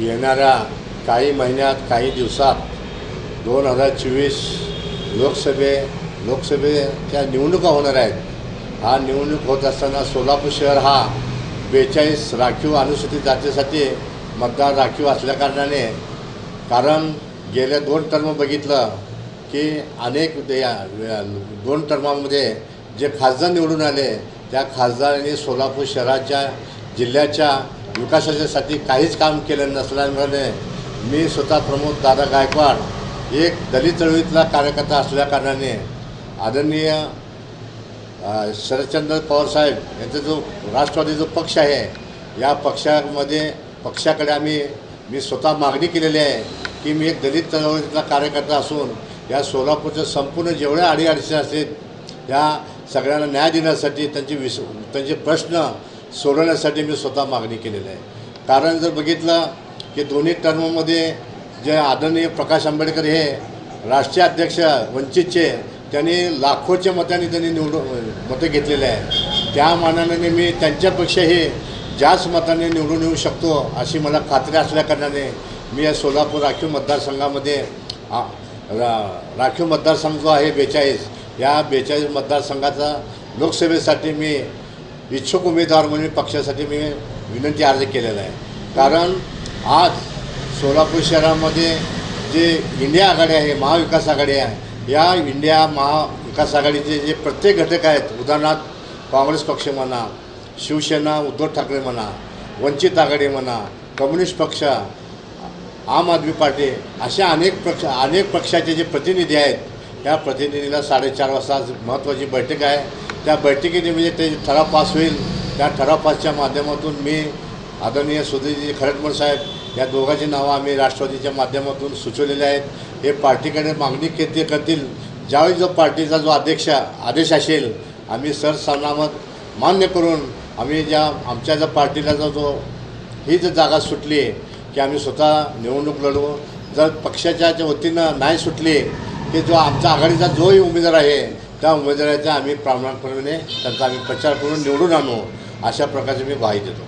येणाऱ्या काही महिन्यात काही दिवसात दोन हजार चोवीस लोकसभे लोकसभेच्या निवडणुका होणार आहेत. हा निवडणूक होत असताना सोलापूर शहर हा बेचाळीस राखीव अनुसूचित जातीसाठी मतदार राखीव असल्याकारणाने कारण गेल्या दोन टर्म बघितलं की अनेक दे- दोन टर्मामध्ये जे खासदार निवडून आले त्या खासदारांनी सोलापूर शहराच्या जिल्ह्याच्या विकासाच्यासाठी काहीच काम केलं नसल्यामुळे मी स्वतः प्रमोद दादा गायकवाड एक दलित चळवळीतला कार्यकर्ता असल्याकारणाने आदरणीय शरदचंद्र पवारसाहेब यांचा जो राष्ट्रवादी जो पक्ष आहे या पक्षामध्ये पक्षाकडे आम्ही मी स्वतः मागणी केलेली आहे की मी एक दलित चळवळीतला कार्यकर्ता असून या सोलापूरच्या संपूर्ण जेवढ्या अडीअडचणी असतील त्या सगळ्यांना न्याय देण्यासाठी त्यांचे विस त्यांचे प्रश्न सोडवण्यासाठी मी स्वतः मागणी केलेली आहे. कारण जर बघितलं की दोन्ही टर्ममध्ये जे आदरणीय प्रकाश आंबेडकर हे राष्ट्रीय अध्यक्ष वंचितचे त्यांनी लाखोच्या मताने त्यांनी निवडून मतं घेतलेले आहे त्या मानाने मी त्यांच्यापेक्षाही जास्त मताने निवडून येऊ शकतो अशी मला खात्री असल्याकारणाने मी या सोलापूर राखीव मतदारसंघामध्ये रा राखीव मतदारसंघ जो आहे बेचाळीस या बेचाळीस मतदारसंघाचा लोकसभेसाठी मी इच्छुक उमेदवार म्हणून पक्षासाठी मी विनंती अर्ज केलेला आहे. कारण आज सोलापूर शहरामध्ये जे इंडिया आघाडी आहे महाविकास आघाडी आहे या इंडिया महाविकास आघाडीचे जे प्रत्येक घटक आहेत उदाहरणार्थ काँग्रेस पक्ष म्हणा शिवसेना उद्धव ठाकरे म्हणा वंचित आघाडी म्हणा कम्युनिस्ट पक्ष आम आदमी पार्टी अशा अनेक पक्ष अनेक पक्षाचे जे प्रतिनिधी आहेत त्या प्रतिनिधीला साडेचार वाजता महत्त्वाची बैठक आहे. त्या बैठकीने म्हणजे ते ठराव पास होईल. त्या ठराव पासच्या माध्यमातून मी आदरणीय सुधीरजी खरटमोड साहेब या दोघांची नावं आम्ही राष्ट्रवादीच्या माध्यमातून सुचवलेले आहेत. हे पार्टीकडे मागणी केली करतील. ज्यावेळी जो पार्टीचा जो अध्यक्ष आदेश असेल आम्ही सरसामामत मान्य करून आम्ही ज्या आमच्या ज्या पार्टीला जो जो ही जर जागा सुटली की आम्ही स्वतः निवडणूक लढवू. जर पक्षाच्या ज्या वतीनं नाही सुटली की जो आमचा आघाडीचा जोही उमेदवार आहे त्या उमेदवाराचा आम्ही प्रामाणिकपणे त्यांचा आम्ही प्रचार करून निवडून आणू अशा प्रकारची मी ग्वाही देतो.